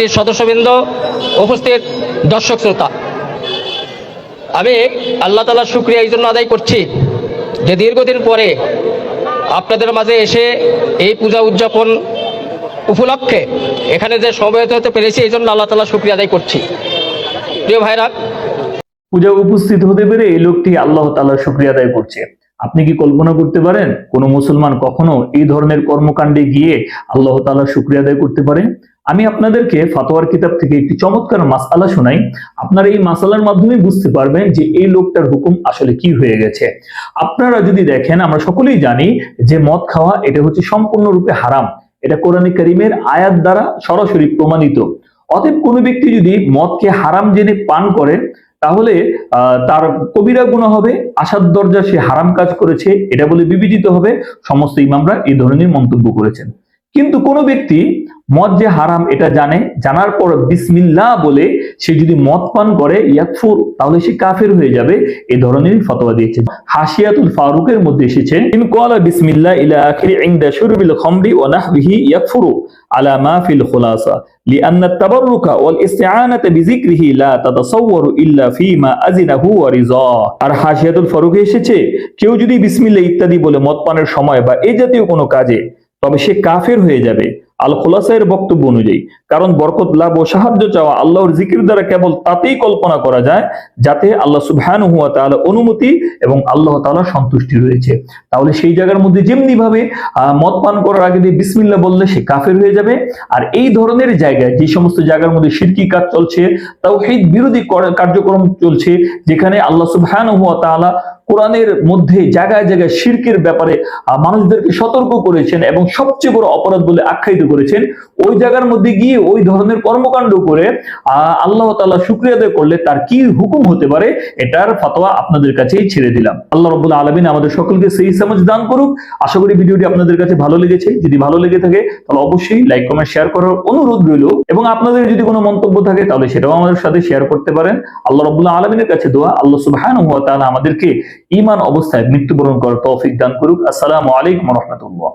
কমিটির সদস্যবৃন্দ, উপস্থিত দর্শক শ্রোতা। আমি আল্লাহ তালার শুক্রিয়া এই জন্য আদায় করছি যে দীর্ঘদিন পরে আপনাদের মাঝে এসে এই পূজা উদযাপন উপলক্ষে এখানে যে সমবেত হতে পেরেছি, এই জন্য আল্লাহ তালা শুক্রিয়া আদায় করছি। প্রিয় ভাইরা পূজা উপস্থিত হতে পেরে এই লোকটি আল্লাহ তাআলার শুক্রিয়া আদায় করছে। আপনি কি কল্পনা করতে পারেন, কোন মুসলমান কখনো এই ধরনের কর্মকাণ্ডে গিয়ে আল্লাহ তাআলার শুক্রিয়া আদায় করতে পারে? আমি আপনাদেরকে ফাতোয়ার কিতাব থেকে একটি চমৎকার মাসালা শোনাই। আপনারা এই মাসালার মাধ্যমে বুঝতে পারবেন যে এই লোকটার হুকুম আসলে কি হয়ে গেছে। আপনারা যদি দেখেন, আমরা সকলেই জানি যে মদ খাওয়া এটা হচ্ছে সম্পূর্ণরূপে হারাম। এটা কোরআনে করিমের আয়াত দ্বারা সরাসরি প্রমাণিত। অতএব কোনো ব্যক্তি যদি মদকে হারাম জেনে পান করে, তাহলে তার কবিরা গুণ হবে, আসাদ দরজা সে হারাম কাজ করেছে, এটা বলে বিবেচিত হবে। সমস্ত ইমামরা এই ধরনের মন্তব্য করেছেন। কিন্তু কোনো ব্যক্তি মদ যে হারাম এটা জানে জানার পর বিসমিল্লাহ বলে সে যদি মদ পান করে ইয়াকফুর তাহলে সে কাফের হয়ে যাবে এই ধরনেরই ফতোয়া দিয়েছে হাসিয়াতুল ফারুকের মধ্যে এসেছেন ইন ক্বালা বিসমিল্লাহ ইলা আখিরি ইনদা শুরবিল খামরি ওয়া নাহবিহি ইয়াকফুরু আলা মা ফিল খুলাসা لأن التبرك والاستعانة بذكره لا تتصور إلا فيما أذنه ورضاه আর হাসিয়াতুল ফারুকে এসেছে কেউ যদি বিসমিল্লাহ ইত্যাদি বলে মদ পানের সময় বা এই জাতীয় কোনো কাজে তবে সে কাফের হয়ে যাবে আল খোলাসায়ের বক্তব্য অনুযায়ী, কারণ বরকত লাভ ও সাহায্য চাওয়া আল্লাহর জিকির দ্বারা কেবল তাতেই কল্পনা করা যায় যাতে আল্লাহ সুবহান হুয়া তাআলা অনুমতি এবং আল্লাহ তালা সন্তুষ্টি রয়েছে। তাহলে সেই জায়গার মধ্যে যেমনি ভাবে মদ পান করার আগে দিয়ে বিসমিল্লা বললে সে কাফের হয়ে যাবে। আর এই ধরনের জায়গায় যে সমস্ত জায়গার মধ্যে শিরকি কাজ চলছে তাও সেই বিরোধী কর- কার্যক্রম চলছে, যেখানে আল্লাহ সুবহান হুয়া তাআলা কোরআনের মধ্যে জায়গায় জায়গায় শিরকের ব্যাপারে মানুষদেরকে সতর্ক করেছেন এবং সবচেয়ে বড় অপরাধ বলে আখ্যায়িত করেছেন ওই জায়গার মধ্যে গিয়ে ওই ধরনের কর্মকাণ্ড করে আহ, আল্লাহ তাআলা শুক্রিয়া আদায় করলে তার কি হুকুম হতে পারে এটার ফতোয়া আপনাদের কাছেই ছেড়ে দিলাম। আল্লাহ রবুল্লা আলমিন আমাদের সকলকে সেই সমাজ দান করুক। আশা করি ভিডিওটি আপনাদের কাছে ভালো লেগেছে। যদি ভালো লেগে থাকে তাহলে অবশ্যই লাইক কমেন্ট শেয়ার করার অনুরোধ রইল। এবং আপনাদের যদি কোনো মন্তব্য থাকে তাহলে সেটাও আমাদের সাথে শেয়ার করতে পারেন। আল্লাহ রবুল্লাহ আলমিনের কাছে দোয়া। আল্লাহ তাআলা আমাদেরকে ইমান অবস্থায় মৃত্যুবরণ করার তৌফিক দান করুক। আসসালামু আলাইকুম রহমতুল্লাহ।